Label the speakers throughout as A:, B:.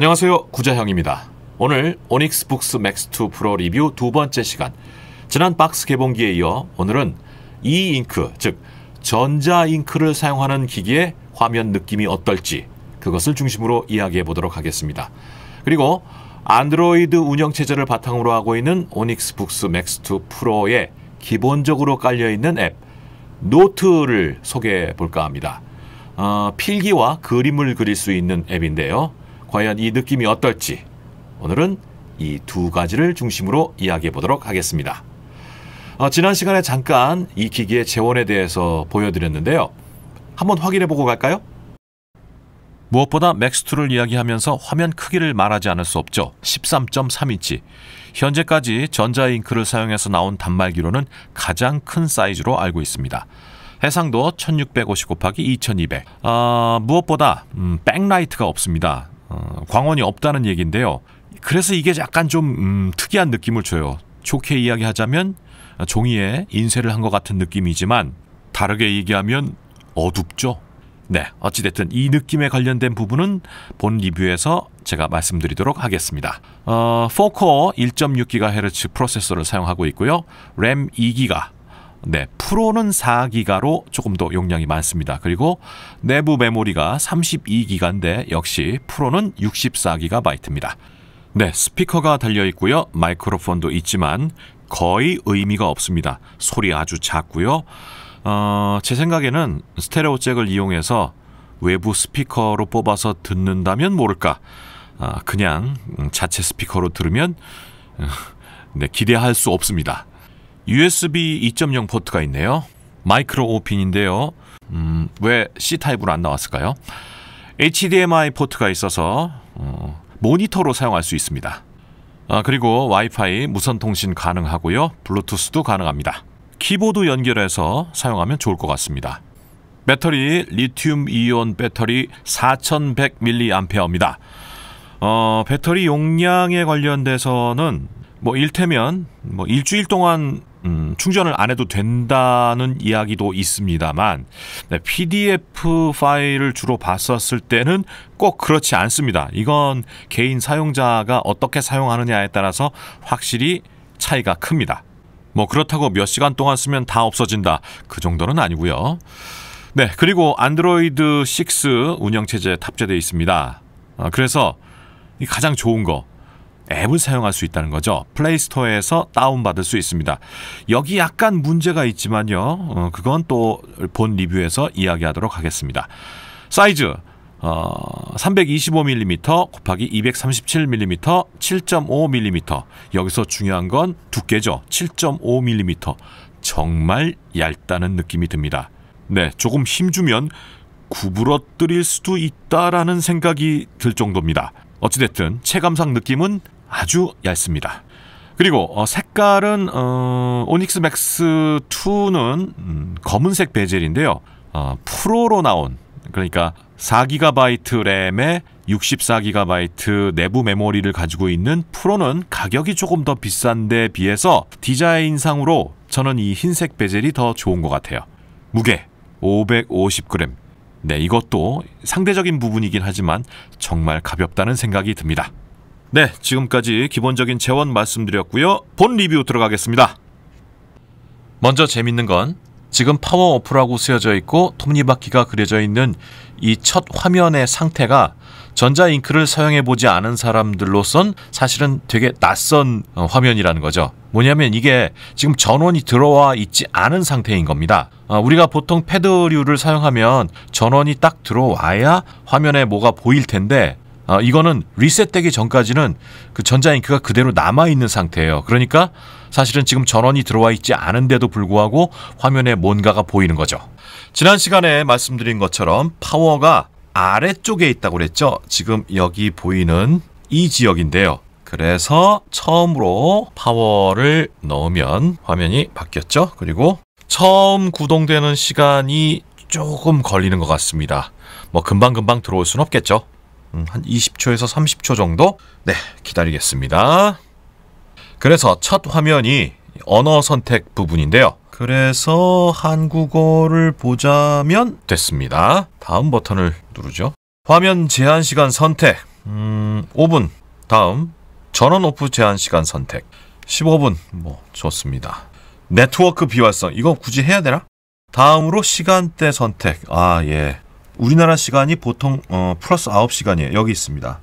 A: 안녕하세요 구자형입니다. 오늘 오닉스 북스 맥스2 프로 리뷰 두 번째 시간 지난 박스 개봉기에 이어 오늘은 이 잉크 즉 전자 잉크를 사용하는 기기의 화면 느낌이 어떨지 그것을 중심으로 이야기해 보도록 하겠습니다. 그리고 안드로이드 운영 체제를 바탕으로 하고 있는 오닉스 북스 맥스2 프로에 기본적으로 깔려 있는 앱 노트를 소개해 볼까 합니다. 어, 필기와 그림을 그릴 수 있는 앱인데요. 과연 이 느낌이 어떨지 오늘은 이 두 가지를 중심으로 이야기해 보도록 하겠습니다. 어, 지난 시간에 잠깐 이 기기의 재원에 대해서 보여드렸는데요. 한번 확인해 보고 갈까요? 무엇보다 맥스2를 이야기하면서 화면 크기를 말하지 않을 수 없죠. 13.3인치. 현재까지 전자잉크를 사용해서 나온 단말기로는 가장 큰 사이즈로 알고 있습니다. 해상도 1650 곱하기 2200. 어, 무엇보다 음, 백라이트가 없습니다. 어, 광원이 없다는 얘기인데요. 그래서 이게 약간 좀 음, 특이한 느낌을 줘요. 좋게 이야기하자면 종이에 인쇄를 한 것 같은 느낌이지만 다르게 얘기하면 어둡죠. 네, 어찌됐든 이 느낌에 관련된 부분은 본 리뷰에서 제가 말씀드리도록 하겠습니다. 어, 4코어 1.6GHz 프로세서를 사용하고 있고요. 램 2기가, 네, 프로는 4기가로 조금 더 용량이 많습니다. 그리고 내부 메모리가 32기가인데 역시 프로는 64GB입니다. 네, 스피커가 달려 있고요. 마이크로폰도 있지만 거의 의미가 없습니다. 소리 아주 작고요. 어, 제 생각에는 스테레오 잭을 이용해서 외부 스피커로 뽑아서 듣는다면 모를까. 아, 그냥 자체 스피커로 들으면 네, 기대할 수 없습니다. USB 2.0 포트가 있네요. 마이크로 오핀인데요. 음, 왜 C 타입으로 안 나왔을까요? HDMI 포트가 있어서 어, 모니터로 사용할 수 있습니다. 아, 그리고 와이파이 무선 통신 가능하고요. 블루투스도 가능합니다. 키보드 연결해서 사용하면 좋을 것 같습니다. 배터리 리튬 이온 배터리 4100mAh입니다. 어, 배터리 용량에 관련돼서는 뭐 일테면 뭐 일주일 동안 음, 충전을 안 해도 된다는 이야기도 있습니다만 네, PDF 파일을 주로 봤었을 때는 꼭 그렇지 않습니다. 이건 개인 사용자가 어떻게 사용하느냐에 따라서 확실히 차이가 큽니다. 뭐 그렇다고 몇 시간 동안 쓰면 다 없어진다. 그 정도는 아니고요. 네, 그리고 안드로이드 6 운영체제 탑재되어 있습니다. 어, 그래서 가장 좋은 거 앱을 사용할 수 있다는 거죠. 플레이스토어에서 다운받을 수 있습니다. 여기 약간 문제가 있지만요. 어, 그건 또 본 리뷰에서 이야기하도록 하겠습니다. 사이즈 어, 325mm 곱하기 237mm 7.5mm 여기서 중요한 건 두께죠 7.5mm 정말 얇다는 느낌이 듭니다 네 조금 힘주면 구부러뜨릴 수도 있다라는 생각이 들 정도입니다 어찌됐든 체감상 느낌은 아주 얇습니다 그리고 어, 색깔은 어, 오닉스 맥스 2는 음, 검은색 베젤인데요 어, 프로로 나온 그러니까 4GB 램에 64GB 내부 메모리를 가지고 있는 프로는 가격이 조금 더 비싼데 비해서 디자인상으로 저는 이 흰색 베젤이 더 좋은 것 같아요. 무게 550g. 네, 이것도 상대적인 부분이긴 하지만 정말 가볍다는 생각이 듭니다. 네, 지금까지 기본적인 재원 말씀드렸고요. 본 리뷰 들어가겠습니다. 먼저 재밌는 건 지금 파워 오프라고 쓰여져 있고 톱니바퀴가 그려져 있는 이 첫 화면의 상태가 전자잉크를 사용해 보지 않은 사람들로선 사실은 되게 낯선 어, 화면이라는 거죠. 뭐냐면 이게 지금 전원이 들어와 있지 않은 상태인 겁니다. 어, 우리가 보통 패드류를 사용하면 전원이 딱 들어와야 화면에 뭐가 보일 텐데 어, 이거는 리셋되기 전까지는 그 전자잉크가 그대로 남아 있는 상태예요. 그러니까 사실은 지금 전원이 들어와 있지 않은데도 불구하고 화면에 뭔가가 보이는 거죠. 지난 시간에 말씀드린 것처럼 파워가 아래쪽에 있다고 그랬죠. 지금 여기 보이는 이 지역인데요. 그래서 처음으로 파워를 넣으면 화면이 바뀌었죠. 그리고 처음 구동되는 시간이 조금 걸리는 것 같습니다. 뭐 금방금방 들어올 수는 없겠죠. 음, 한 20초에서 30초 정도? 네, 기다리겠습니다. 그래서 첫 화면이 언어 선택 부분인데요. 그래서 한국어를 보자면 됐습니다. 다음 버튼을 누르죠. 화면 제한 시간 선택. 음, 5분. 다음 전원 오프 제한 시간 선택. 15분. 뭐 좋습니다. 네트워크 비활성. 이거 굳이 해야 되나? 다음으로 시간대 선택. 아, 예. 우리나라 시간이 보통 어, 플러스 9시간이에요. 여기 있습니다.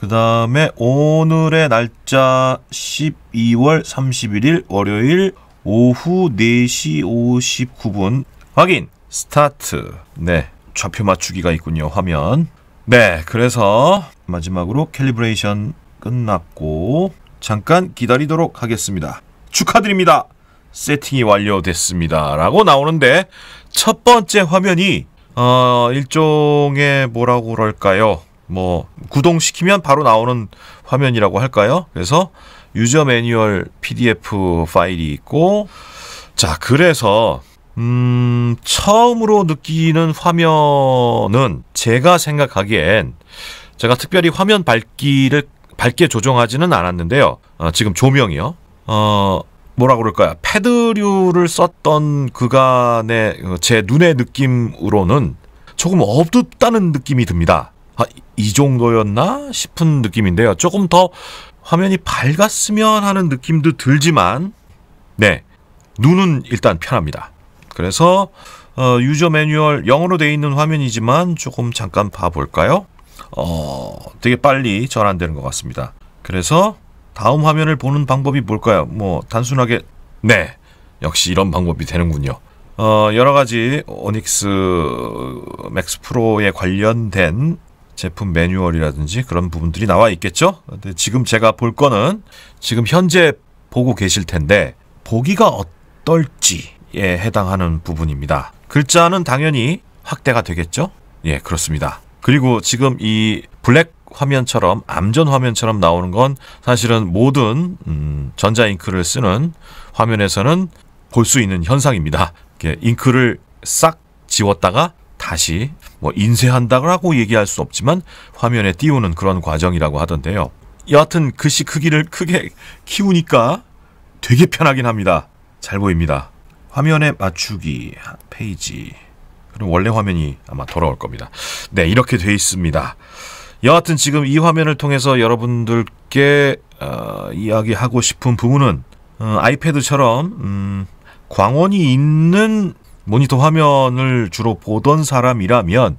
A: 그 다음에 오늘의 날짜 12월 31일 월요일 오후 4시 59분. 확인. 스타트. 네. 좌표 맞추기가 있군요. 화면. 네. 그래서 마지막으로 캘리브레이션 끝났고 잠깐 기다리도록 하겠습니다. 축하드립니다. 세팅이 완료됐습니다. 라고 나오는데 첫 번째 화면이 어 일종의 뭐라고 그럴까요 뭐 구동시키면 바로 나오는 화면이라고 할까요? 그래서 유저 매뉴얼 PDF 파일이 있고 자 그래서 음 처음으로 느끼는 화면은 제가 생각하기엔 제가 특별히 화면 밝기를 밝게 조정하지는 않았는데요. 어, 지금 조명이요. 어 뭐라 그럴까요? 패드류를 썼던 그간의 제 눈의 느낌으로는 조금 어둡다는 느낌이 듭니다. 아, 이 정도였나 싶은 느낌인데요. 조금 더 화면이 밝았으면 하는 느낌도 들지만, 네, 눈은 일단 편합니다. 그래서 어, 유저 매뉴얼 영어로 되어 있는 화면이지만 조금 잠깐 봐볼까요? 어, 되게 빨리 전환되는 것 같습니다. 그래서 다음 화면을 보는 방법이 뭘까요? 뭐 단순하게 네, 역시 이런 방법이 되는군요. 어, 여러 가지 오닉스 맥스 프로에 관련된 제품 매뉴얼이라든지 그런 부분들이 나와 있겠죠. 근데 지금 제가 볼 거는 지금 현재 보고 계실 텐데 보기가 어떨지에 해당하는 부분입니다. 글자는 당연히 확대가 되겠죠. 예, 그렇습니다. 그리고 지금 이 블랙 화면처럼 암전 화면처럼 나오는 건 사실은 모든 음, 전자 잉크를 쓰는 화면에서는 볼 수 있는 현상입니다. 잉크를 싹 지웠다가 다시 뭐 인쇄한다고 얘기할 수 없지만 화면에 띄우는 그런 과정이라고 하던데요. 여하튼 글씨 크기를 크게 키우니까 되게 편하긴 합니다. 잘 보입니다. 화면에 맞추기 페이지 그럼 원래 화면이 아마 돌아올 겁니다. 네 이렇게 돼 있습니다. 여하튼 지금 이 화면을 통해서 여러분들께 어, 이야기하고 싶은 부분은 어, 아이패드처럼 음, 광원이 있는 모니터 화면을 주로 보던 사람이라면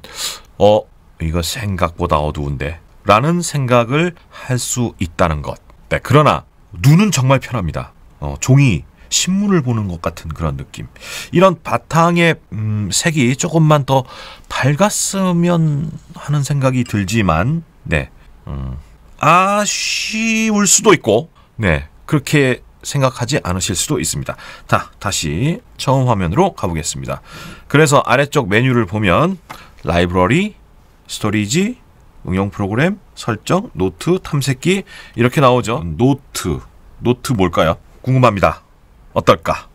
A: 어 이거 생각보다 어두운데 라는 생각을 할 수 있다는 것. 네, 그러나 눈은 정말 편합니다. 어, 종이 신문을 보는 것 같은 그런 느낌. 이런 바탕의 음, 색이 조금만 더 밝았으면 하는 생각이 들지만, 네, 음, 아쉬울 수도 있고, 네, 그렇게 생각하지 않으실 수도 있습니다. 자, 다시 처음 화면으로 가보겠습니다. 그래서 아래쪽 메뉴를 보면 라이브러리, 스토리지, 응용 프로그램, 설정, 노트, 탐색기 이렇게 나오죠. 노트, 노트 뭘까요? 궁금합니다. 어떨까?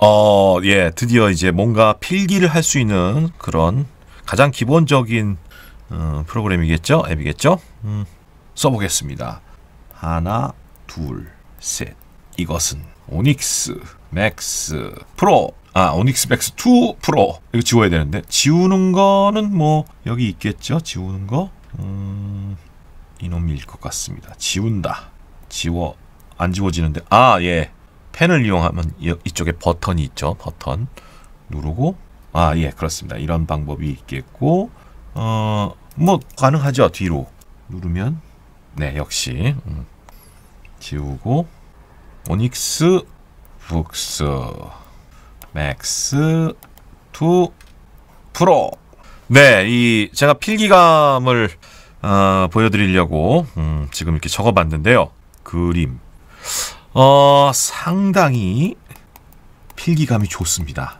A: 어, 예, 드디어 이제 뭔가 필기를 할 수 있는 그런 가장 기본적인 어, 프로그램이겠죠? 앱이겠죠? 음, 써보겠습니다. 하나, 둘, 셋. 이것은 오닉스 맥스 프로. 아, 오닉스 맥스 2 프로. 이거 지워야 되는데. 지우는 거는 뭐, 여기 있겠죠? 지우는 거. 음, 이놈일 것 같습니다. 지운다. 지워. 안 지워지는데. 아, 예. 펜을 이용하면 이쪽에 버튼이 있죠. 버튼. 누르고. 아, 예, 그렇습니다. 이런 방법이 있겠고. 어, 뭐, 가능하죠. 뒤로. 누르면. 네, 역시. 음. 지우고 오닉스 북스 맥스 2 프로 네, 이 제가 필기감을 어, 보여드리려고 음, 지금 이렇게 적어봤는데요. 그림 어, 상당히 필기감이 좋습니다.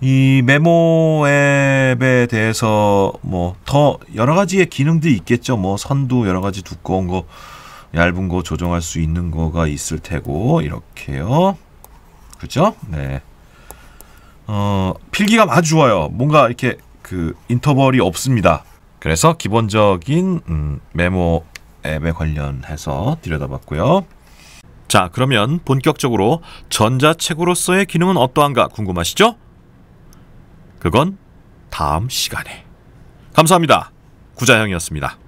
A: 이 메모 앱에 대해서 뭐 더 여러 가지의 기능들이 있겠죠. 뭐 선도 여러 가지 두꺼운 거 얇은 거 조정할 수 있는 거가 있을 테고 이렇게요. 그죠? 네. 어, 필기감 아주 좋아요. 뭔가 이렇게 그 인터벌이 없습니다. 그래서 기본적인 음, 메모 앱에 관련해서 들여다봤고요. 자, 그러면 본격적으로 전자책으로서의 기능은 어떠한가 궁금하시죠? 그건 다음 시간에. 감사합니다. 구자형이었습니다.